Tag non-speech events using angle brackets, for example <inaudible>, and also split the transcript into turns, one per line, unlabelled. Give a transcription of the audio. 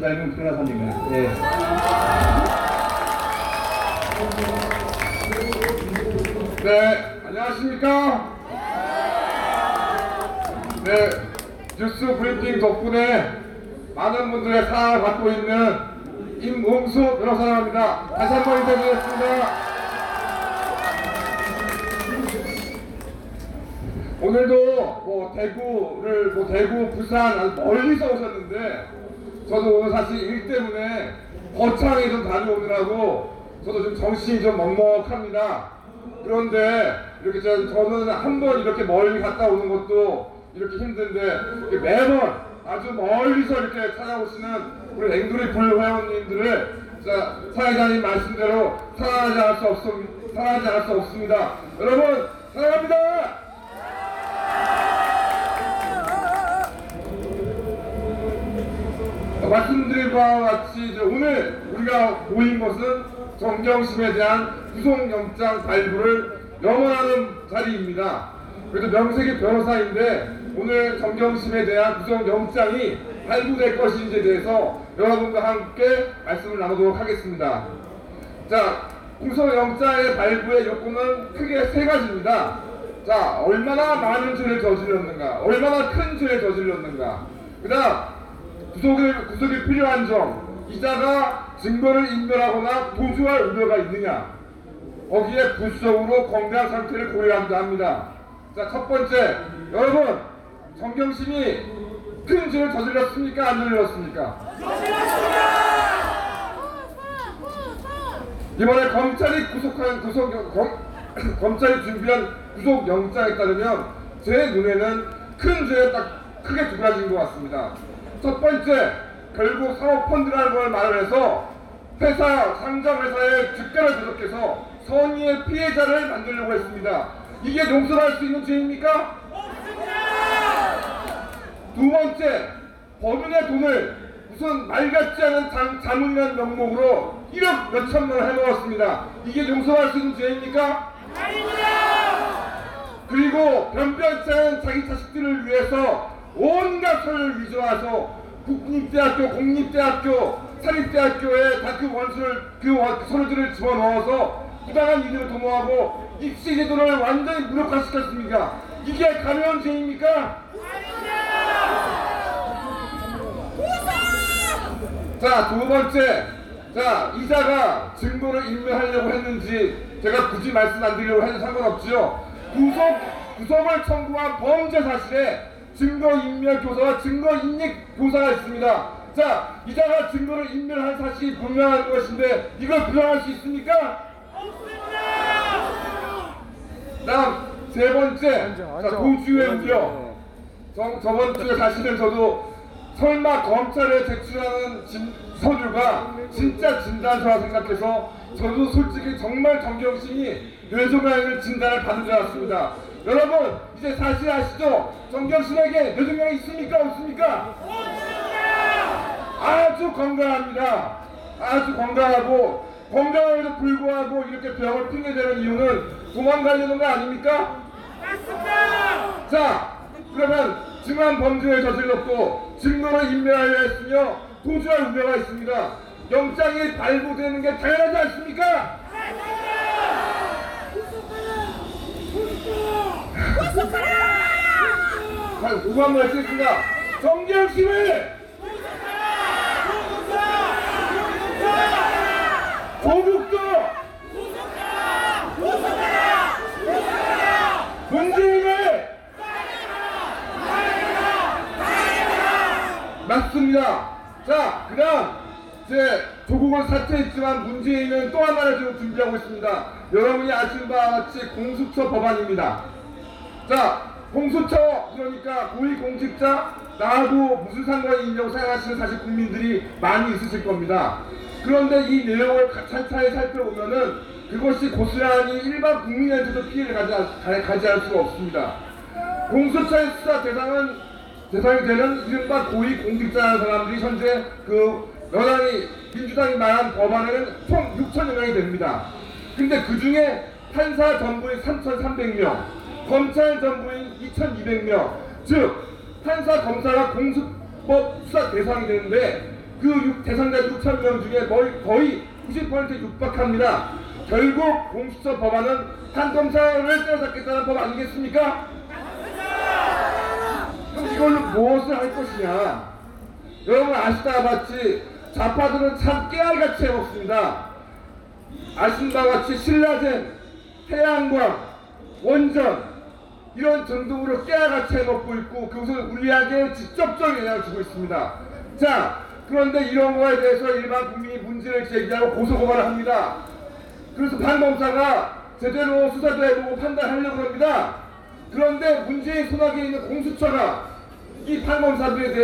닮은 변호사님을. 예.
네, 안녕하십니까? 네, 뉴스 브리핑 덕분에 많은 분들의 사랑을 받고 있는 임웅수 변호사입니다. 다시 한 번 인사드리겠습니다. 오늘도 뭐 대구를 뭐 대구, 부산 멀리서 오셨는데 저도 오늘 사실 일 때문에 거창에 좀 다녀오느라고 저도 좀 정신이 좀 먹먹합니다. 그런데 이렇게 저- 저는 한 번 이렇게 멀리 갔다 오는 것도 이렇게 힘든데 이렇게 매번 아주 멀리서 이렇게 찾아오시는 우리 앵두리 불 회원님들을 자, 사회자님 말씀대로 사랑하지 않을 수 없습니다. 사랑하지 않을 수 없습니다. 여러분 사랑합니다. 말씀드린 바와 같이 오늘 우리가 모인 것은 정경심에 대한 구속영장 발부를 영원하는 자리입니다. 그래도 명색이 변호사인데 오늘 정경심에 대한 구속영장이 발부될 것인지에 대해서 여러분과 함께 말씀을 나누도록 하겠습니다. 자, 구속영장의 발부의 요건은 크게 세 가지입니다. 자, 얼마나 많은 죄를 저질렀는가, 얼마나 큰 죄를 저질렀는가, 그 다음, 구속이, 구속이 필요한 점, 이자가 증거를 인멸하거나 도주할 우려가 있느냐, 거기에 부수적으로 건강 상태를 고려한다 합니다. 자, 첫 번째, 여러분, 정경심이 큰 죄를 저질렀습니까? 안 저질렀습니까? 이번에 검찰이 구속한 구속 검, <coughs> 검찰이 준비한 구속 영장에 따르면 제 눈에는 큰 죄에 딱 크게 두 가지인 것 같습니다. 첫 번째, 결국 사모펀드라는 걸 말을 해서 회사 상장 회사의 주가를 조작해서 선의의 피해자를 만들려고 했습니다. 이게 용서할 수 있는 죄입니까? 두 번째, 법인의 돈을 무슨 말 같지 않은 장, 자문이라는 명목으로 1억 몇천만 원 해먹었습니다. 이게 용서할 수 있는 죄입니까? 그리고 변변찮은 자기 자식들을 위해서 온갖 서를 위조해서 국립대학교, 공립대학교, 사립대학교에 다 그 원서를 그 원- 서류들을 집어넣어서 부당한 이득을 도모하고 입시 제도를 완전히 무력화시켰습니까? 이게 가벼운 죄입니까? 자, 두 번째. 자, 이자가 증거를 인멸하려고 했는지 제가 굳이 말씀 안 드리려고 해도 상관없지요. 구속, 구속을 청구한 범죄 사실에 증거 인멸 교사와 증거 인익 교사가 있습니다. 자, 이자가 증거를 인멸한 사실이 분명한 것인데 이걸 부정할 수 있습니까? 다음 세 번째, 자, 도주의 우려. 저, 저번 주에 사실은 저도 설마 검찰에 제출하는 진, 서류가 진짜 진단서라 생각해서 저도 솔직히 정말 정경심이 뇌종양을 진단을 받은 줄 알았습니다. 여러분 이제 사실 아시죠? 정경심에게 뇌종양이 있습니까 없습니까? 아주 건강합니다. 아주 건강하고 건강함에도 불구하고 이렇게 병을 핑계대는 이유는 도망가려는 거 아닙니까? 자, 그러면 증한 범죄를 저질렀고 증거를 인멸하려 했으며 도주할 우려가 있습니다. 영장이 발부되는 게 당연하지 않습니까? 자, 한번 쓰겠습니다. 정경심을 조국도 문재인을 맞습니다. 자, 그 다음, 이제 조국은 사퇴했지만 문재인은 또 하나를 지금 준비하고 있습니다. 여러분이 아시는 바와 같이 공수처 법안입니다. 자, 공수처, 그러니까 고위공직자, 나하고 무슨 상관이 있냐고 생각하시는 사실 국민들이 많이 있으실 겁니다. 그런데 이 내용을 가- 찬찬히 살펴보면은 그것이 고스란히 일반 국민한테도 피해를 가지, 가- 가지할 수가 없습니다. 공수처의 수사 대상은 대상이 되는 이른바 고위 공직자라는 사람들이 현재 그 여당이 민주당이 말한 법안에는 총 6천여 명이 됩니다. 근데 그 중에 판사 전부인 3,300명, 검찰 전부인 2,200명, 즉 판사 검사가 공수법 수사 대상이 되는데 그 육- 대상자 6천 명 중에 거의, 거의 90%에 육박합니다. 결국 공수처 법안은 한 검사를 때려잡겠다는 법 아니겠습니까? 그럼 이걸로 무엇을 할 것이냐? 여러분 아시다와 같이 좌파들은 참 깨알같이 해먹습니다. 아신 바와 같이 신라젠, 태양광, 원전 이런 등등으로 깨알같이 해먹고 있고 그것을 우리에게 직접적인 영향을 주고 있습니다. 자 그런데 이런 거에 대해서 일반 국민이 문제를 제기하고 고소고발을 합니다. 그래서 판검사가 제대로 수사도 해보고 판단하려고 합니다. 그런데 문재인 손아귀에 있는 공수처가 이 판검사들에 대해서